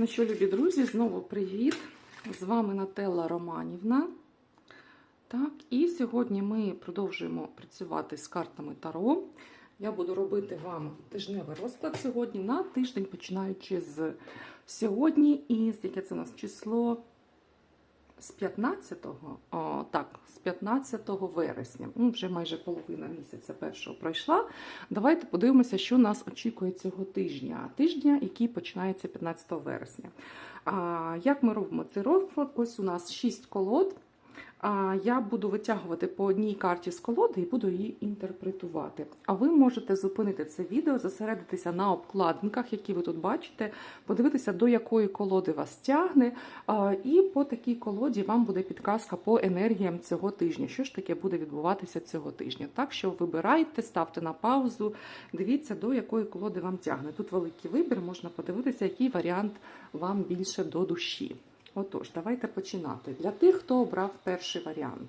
Ну що, любі друзі, знову привіт! З вами Нателла Романівна. Так, і сьогодні ми продовжуємо працювати з картами Таро. Я буду робити вам тижневий розклад сьогодні на тиждень, починаючи з сьогодні. І яке це у нас число? З 15-го, о, так, з 15 вересня, ну, вже майже половина місяця першого пройшла. Давайте подивимося, що нас очікує цього тижня. Тижня, який починається 15 вересня. А, Як ми робимо цей розклад? Ось у нас 6 колод. Я буду витягувати по одній карті з колоди і буду її інтерпретувати. А ви можете зупинити це відео, зосередитися на обкладинках, які ви тут бачите, подивитися, до якої колоди вас тягне. І по такій колоді вам буде підказка по енергіям цього тижня. Що ж таке буде відбуватися цього тижня? Так що вибирайте, ставте на паузу, дивіться, до якої колоди вам тягне. Тут великий вибір, можна подивитися, який варіант вам більше до душі. Отож, давайте починати. Для тих, хто обрав перший варіант.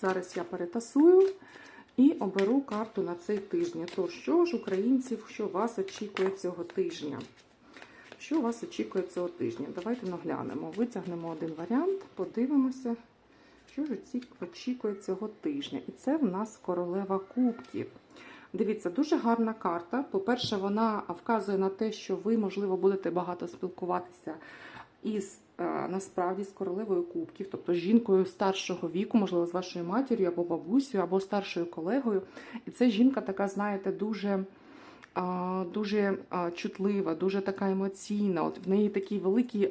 Зараз я перетасую і оберу карту на цей тиждень. То що ж, українців, що вас очікує цього тижня? Що вас очікує цього тижня? Давайте наглянемо. Витягнемо один варіант, подивимося, що ж очікує цього тижня. І це в нас королева кубків. Дивіться, дуже гарна карта. По-перше, вона вказує на те, що ви, можливо, будете багато спілкуватися із насправді з королевою кубків, тобто з жінкою старшого віку, можливо, з вашою матір'ю або бабусею, або старшою колегою. І це жінка така, знаєте, дуже. Дуже чутлива, дуже така емоційна. От в неї такий великий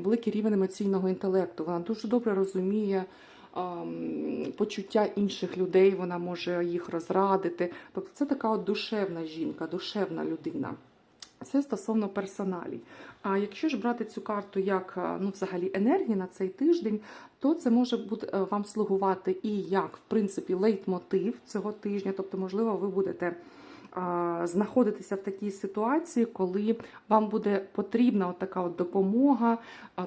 великий рівень емоційного інтелекту. Вона дуже добре розуміє почуття інших людей, вона може їх розрадити. Тобто це така от душевна жінка, душевна людина. Це стосовно персоналій. А якщо ж брати цю карту як ну, взагалі енергії на цей тиждень, то це може бути вам слугувати і як, в принципі, лейтмотив цього тижня. Тобто, можливо, ви будете знаходитися в такій ситуації, коли вам буде потрібна от така от допомога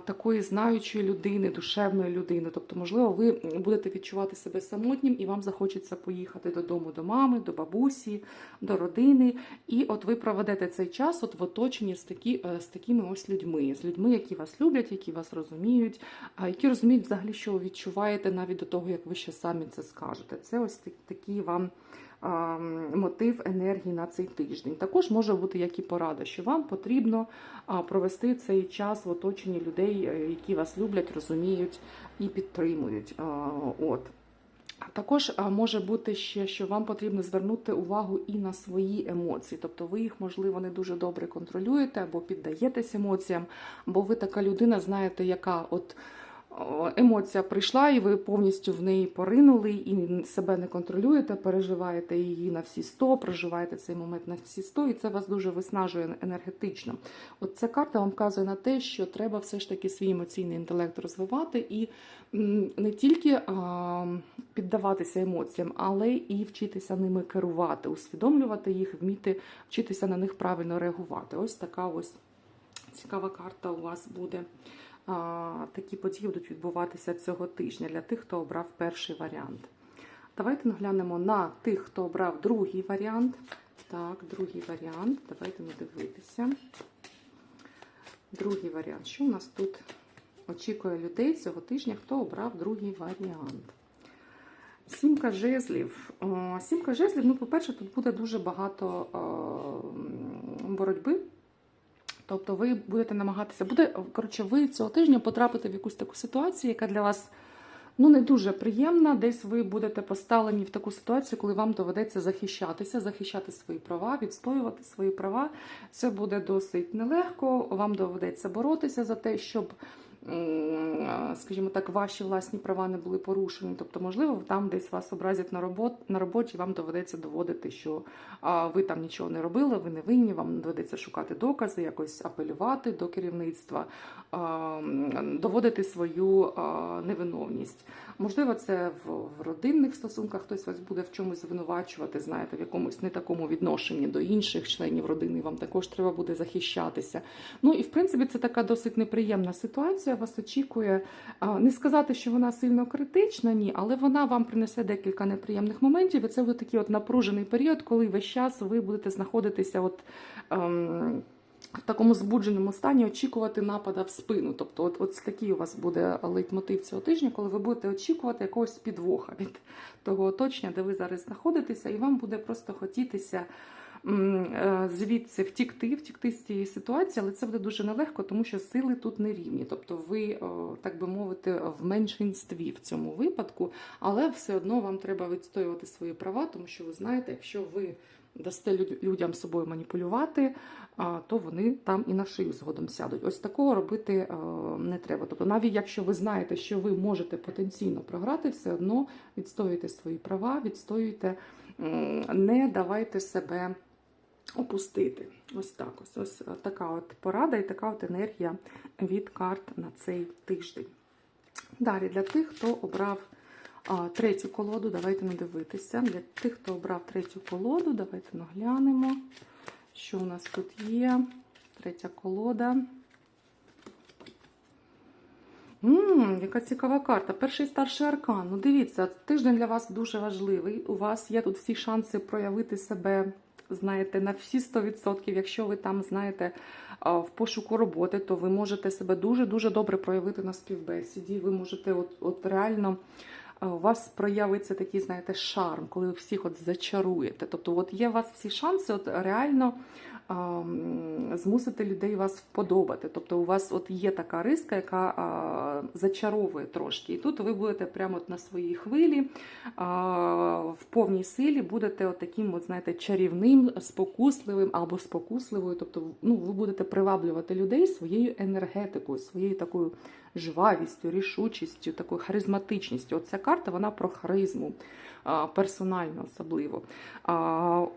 такої знаючої людини, душевної людини. Тобто, можливо, ви будете відчувати себе самотнім і вам захочеться поїхати додому до мами, до бабусі, до родини. І от ви проведете цей час от в оточенні з такі, з такими ось людьми, з людьми, які вас люблять, які вас розуміють, які розуміють взагалі, що ви відчуваєте навіть до того, як ви ще самі це скажете. Це ось такі вам мотив енергії на цей тиждень. Також може бути як і порада, що вам потрібно провести цей час в оточенні людей, е, які вас люблять, розуміють і підтримують. От. Також може бути ще, що вам потрібно звернути увагу і на свої емоції, тобто ви їх, можливо, не дуже добре контролюєте або піддаєтесь емоціям, бо ви така людина, знаєте, яка от емоція прийшла, і ви повністю в неї поринули, і себе не контролюєте, переживаєте її на всі 100, проживаєте цей момент на всі 100, і це вас дуже виснажує енергетично. От ця карта вам вказує на те, що треба все ж таки свій емоційний інтелект розвивати і не тільки піддаватися емоціям, але і вчитися ними керувати, усвідомлювати їх, вміти вчитися на них правильно реагувати. Ось така ось цікава карта у вас буде такі події будуть відбуватися цього тижня для тих, хто обрав перший варіант. Давайте наглянемо на тих, хто обрав другий варіант. Так, другий варіант. Давайте не дивитися. Другий варіант. Що у нас тут очікує людей цього тижня, хто обрав другий варіант? Сімка жезлів. Сімка жезлів, ну, по-перше, тут буде дуже багато боротьби. Тобто ви будете намагатися, буде, коротше, ви цього тижня потрапите в якусь таку ситуацію, яка для вас ну, не дуже приємна. Десь ви будете поставлені в таку ситуацію, коли вам доведеться захищатися, захищати свої права, відстоювати свої права. Це буде досить нелегко. Вам доведеться боротися за те, щоб скажімо так, ваші власні права не були порушені. Тобто, можливо, там десь вас образять на роботі, на роботі, вам доведеться доводити, що ви там нічого не робили, ви не винні, вам доведеться шукати докази, якось апелювати до керівництва, доводити свою невиновність. Можливо, це в родинних стосунках хтось вас буде в чомусь звинувачувати, знаєте, в якомусь не такому відношенні до інших членів родини. Вам також треба буде захищатися. Ну і в принципі, це така досить неприємна ситуація. Вас очікує не сказати, що вона сильно критична, ні, але вона вам принесе декілька неприємних моментів. І це буде такий от напружений період, коли весь час ви будете знаходитися от. Ем, в такому збудженому стані очікувати напада в спину. Тобто, от, от такий у вас буде лейтмотив цього тижня, коли ви будете очікувати якогось підвоха від того оточення, де ви зараз знаходитеся, і вам буде просто хотітися звідси втікти, втікти з цієї ситуації, але це буде дуже нелегко, тому що сили тут не рівні. Тобто ви, так би мовити, в меншинстві в цьому випадку, але все одно вам треба відстоювати свої права, тому що ви знаєте, якщо ви дасте люд- людям собою маніпулювати, то вони там і на шию згодом сядуть. Ось такого робити е, не треба. Тобто, навіть якщо ви знаєте, що ви можете потенційно програти, все одно відстоюйте свої права, відстоюйте, не давайте себе опустити. Ось так. Ось, ось така от порада і така от енергія від карт на цей тиждень. Далі, для тих, хто обрав а, третю колоду, давайте не дивитися. Для тих, хто обрав третю колоду, давайте наглянемо, що у нас тут є. Третя колода. Ммм, яка цікава карта. Перший старший аркан. Ну, дивіться, тиждень для вас дуже важливий. У вас є тут всі шанси проявити себе, знаєте, на всі 100%. Якщо ви там, знаєте, в пошуку роботи, то ви можете себе дуже-дуже добре проявити на співбесіді. Ви можете от, от реально у вас проявиться такий, знаєте, шарм, коли ви всіх от зачаруєте. Тобто, от є у вас всі шанси, от реально змусити людей вас вподобати. Тобто, у вас от є така риска, яка зачаровує трошки. І тут ви будете прямо от на своїй хвилі, в повній силі будете от таким, от, знаєте, чарівним, спокусливим або спокусливою. Тобто, ну, ви будете приваблювати людей своєю енергетикою, своєю такою жвавістю, рішучістю, такою харизматичністю. Оця карта вона про харизму, персонально особливо.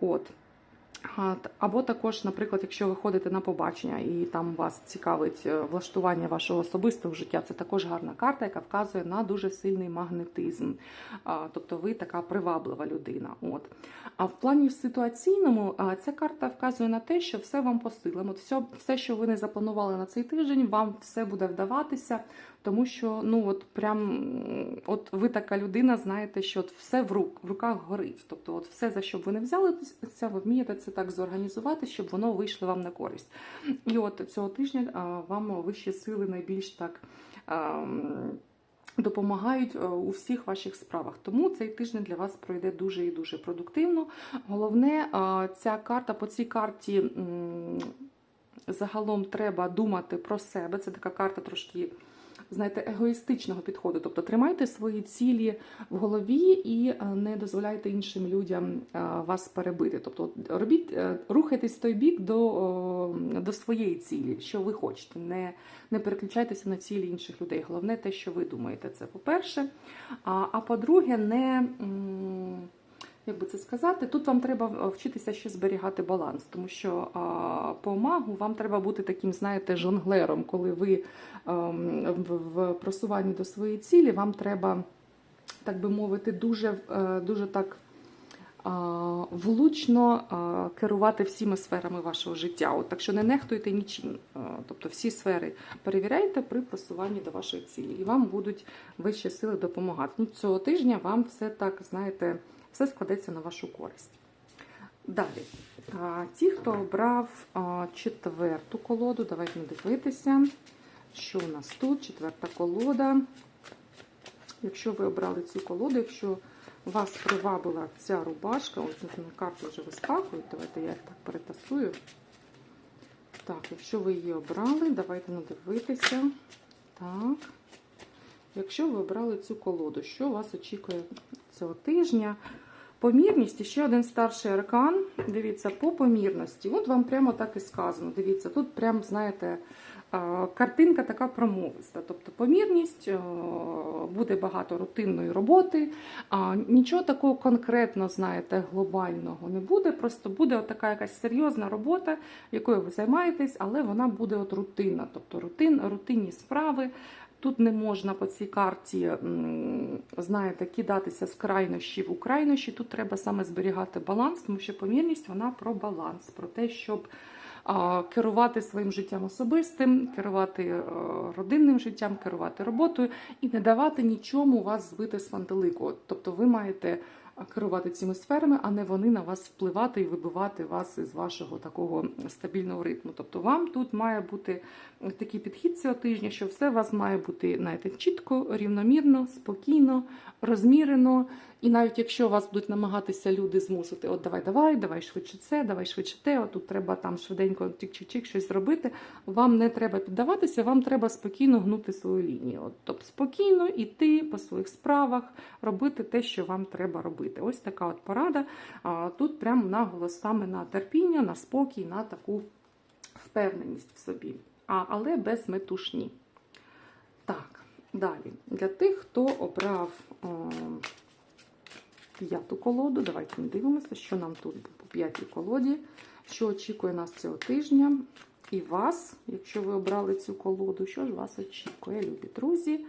От. Або також, наприклад, якщо ви ходите на побачення і там вас цікавить е, влаштування вашого особистого життя, це також гарна карта, яка вказує на дуже сильний магнетизм. Тобто ви така приваблива людина. От. А в плані ситуаційному ця карта вказує на те, що все вам по силам. От все, все, що ви не запланували на цей тиждень, вам все буде вдаватися, тому що ну от прям от ви така людина, знаєте, що от все в рук в руках горить. Тобто, от все за що б ви не взяли, це ви вмієте це так зорганізувати, щоб воно вийшло вам на користь. І от цього тижня вам вищі сили найбільш так. Допомагають у всіх ваших справах, тому цей тиждень для вас пройде дуже і дуже продуктивно. Головне, ця карта по цій карті загалом треба думати про себе. Це така карта трошки, знаєте, егоїстичного підходу. Тобто тримайте свої цілі в голові і е, не дозволяйте іншим людям е, вас перебити. Тобто робіть, е, рухайтесь в той бік до, до своєї цілі, що ви хочете. Не, не переключайтеся на цілі інших людей. Головне те, що ви думаєте, це по-перше. А, а по-друге, не. Як би це сказати, тут вам треба вчитися ще зберігати баланс, тому що по магу вам треба бути таким, знаєте, жонглером, коли ви ем, в, просуванні до своєї цілі, вам треба, так би мовити, дуже, е, дуже так влучно керувати всіми сферами вашого життя. От, так що не нехтуйте нічим. Е, Тобто всі сфери перевіряйте при просуванні до вашої цілі, і вам будуть вищі сили допомагати. Ну, цього тижня вам все так, знаєте, все складеться на вашу користь. Далі, ті, хто обрав четверту колоду, давайте дивитися, що у нас тут. Четверта колода. Якщо ви обрали цю колоду, якщо вас привабила ця рубашка, ось тут карти вже вискакують, давайте я їх так перетасую. Так, якщо ви її обрали, давайте надивитися. Так. Якщо ви обрали цю колоду, що вас очікує цього тижня? Помірність ще один старший аркан. Дивіться, по помірності. От вам прямо так і сказано. Дивіться, тут прям, знаєте, картинка така промовиста. Тобто помірність, буде багато рутинної роботи, нічого такого конкретно, знаєте, глобального не буде. Просто буде така якась серйозна робота, якою ви займаєтесь, але вона буде от рутинна. Тобто рутин, рутинні справи. Тут не можна по цій карті, знаєте, кидатися з крайнощів у крайнощі. Тут треба саме зберігати баланс, тому що помірність вона про баланс, про те, щоб керувати своїм життям особистим, керувати е, родинним життям, керувати роботою і не давати нічому вас збити з фантелику. Тобто ви маєте керувати цими сферами, а не вони на вас впливати і вибивати вас із вашого такого стабільного ритму. Тобто вам тут має бути такий підхід цього тижня, що все у вас має бути знаєте, чітко, рівномірно, спокійно, розмірено. І навіть якщо вас будуть намагатися люди змусити, от давай, давай, давай швидше це, давай швидше те, от тут треба там швиденько тік-чик-чик щось зробити. Вам не треба піддаватися, вам треба спокійно гнути свою лінію. От, тобто спокійно йти по своїх справах, робити те, що вам треба робити. Ось така от порада. Тут прямо наголос саме на терпіння, на спокій, на таку впевненість в собі, а, але без метушні. Так, далі. Для тих, хто обрав. О, п'яту колоду. Давайте ми дивимося, що нам тут по п'ятій колоді, що очікує нас цього тижня. І вас, якщо ви обрали цю колоду, що ж вас очікує, любі друзі?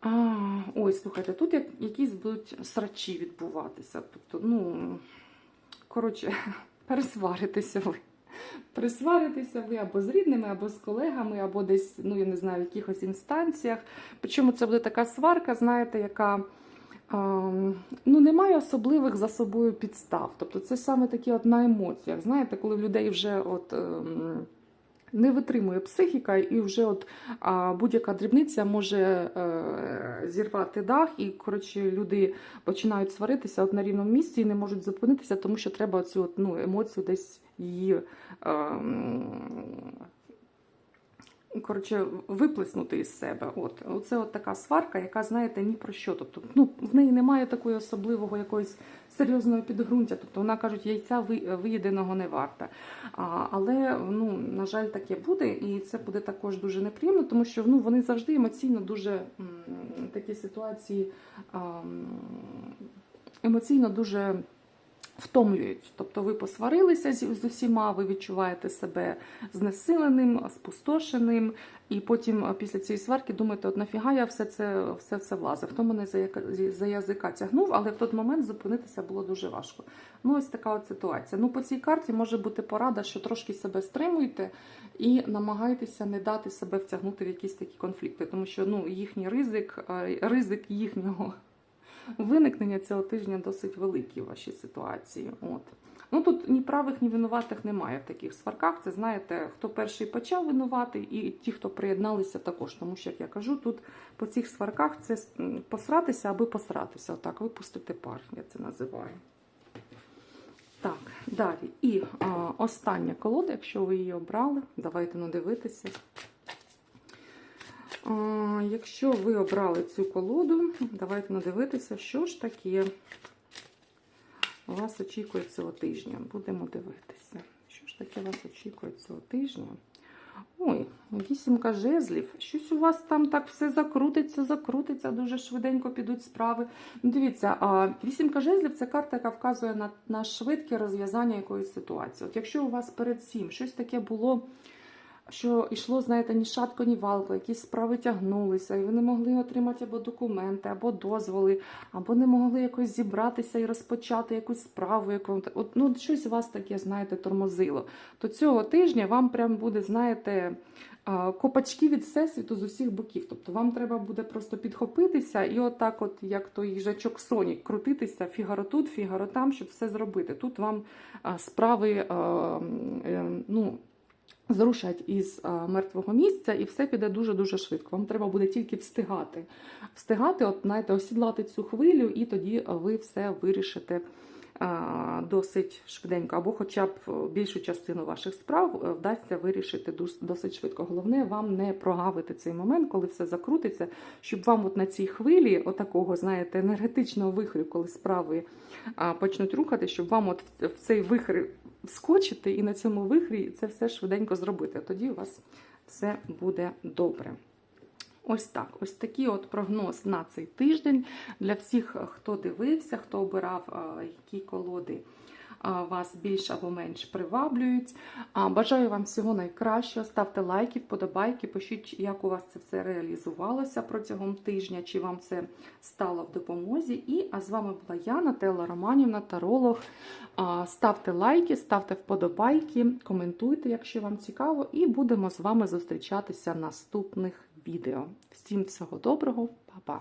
А, Ой, слухайте, тут як, якісь будуть срачі відбуватися. Тобто, ну, коротше, пересваритеся ви. Пересваритися ви або з рідними, або з колегами, або десь, ну, я не знаю, в якихось інстанціях. Причому це буде така сварка, знаєте, яка. Ну, немає особливих за собою підстав. Тобто це саме такі от на емоціях. Знаєте, коли в людей вже от. ем, Не витримує психіка, і вже от будь-яка дрібниця може е, зірвати дах, і коротше люди починають сваритися от на рівному місці і не можуть зупинитися, тому що треба цю ну, емоцію десь її. Е, коротше, виплеснути із себе. От Оце от така сварка, яка, знаєте, ні про що. Тобто, ну, в неї немає такої особливого якоїсь серйозного підґрунтя. Тобто вона кажуть, яйця виєденого не варта. А, Але, ну, на жаль, таке буде, і це буде також дуже неприємно, тому що ну, вони завжди емоційно дуже такі ситуації а, емоційно дуже втомлюють. Тобто ви посварилися з усіма, ви відчуваєте себе знесиленим, спустошеним, і потім після цієї сварки думаєте, от нафіга я все це все це влазив. Хто мене за, за язика тягнув, але в той момент зупинитися було дуже важко. Ну, ось така от ситуація. Ну, по цій карті може бути порада, що трошки себе стримуйте і намагайтеся не дати себе втягнути в якісь такі конфлікти, тому що ну, їхній ризик, ризик їхнього виникнення цього тижня досить великі в вашій ситуації. От. Ну Тут ні правих, ні винуватих немає в таких сварках. Це знаєте, хто перший почав винувати, і ті, хто приєдналися, також. Тому що, як я кажу, тут по цих сварках це посратися аби посратися. Отак, випустити пар, я це називаю. Так, далі. І а, остання колода, якщо ви її обрали, давайте надивитися. Якщо ви обрали цю колоду, давайте надивитися, що ж таке вас очікує цього тижня. Будемо дивитися. Що ж таке вас очікує цього тижня? Ой, вісімка жезлів. Щось у вас там так все закрутиться, закрутиться, дуже швиденько підуть справи. Дивіться, вісімка жезлів це карта, яка вказує на, на швидке розв'язання якоїсь ситуації. От Якщо у вас перед цим щось таке було що йшло, знаєте, ні шатко, ні валко, якісь справи тягнулися, і ви не могли отримати або документи, або дозволи, або не могли якось зібратися і розпочати якусь справу, яку от ну щось вас таке, знаєте, тормозило. То цього тижня вам прям буде, знаєте. Копачки від всесвіту з усіх боків. Тобто вам треба буде просто підхопитися і отак, от, як той їжачок Сонік, крутитися фігаро тут, фігаро там, щоб все зробити. Тут вам справи ну, зрушать із мертвого місця, і все піде дуже-дуже швидко. Вам треба буде тільки встигати. Встигати, от, знаєте, осідлати цю хвилю, і тоді ви все вирішите досить швиденько, або хоча б більшу частину ваших справ е, вдасться вирішити досить швидко. Головне, вам не прогавити цей момент, коли все закрутиться, щоб вам от на цій хвилі, отакого, знаєте, енергетичного вихрю, коли справи почнуть рухати, щоб вам от в цей вихр вскочити і на цьому вихрі це все швиденько зробити. Тоді у вас все буде добре. Ось так, ось такий от прогноз на цей тиждень для всіх, хто дивився, хто обирав, які колоди вас більш або менш приваблюють. Бажаю вам всього найкращого. Ставте лайки, вподобайки, пишіть, як у вас це все реалізувалося протягом тижня, чи вам це стало в допомозі. І а з вами була я, Нателла Романівна, таролог. Ставте лайки, ставте вподобайки, коментуйте, якщо вам цікаво, і будемо з вами зустрічатися наступних відео. Всім всього доброго, па-па!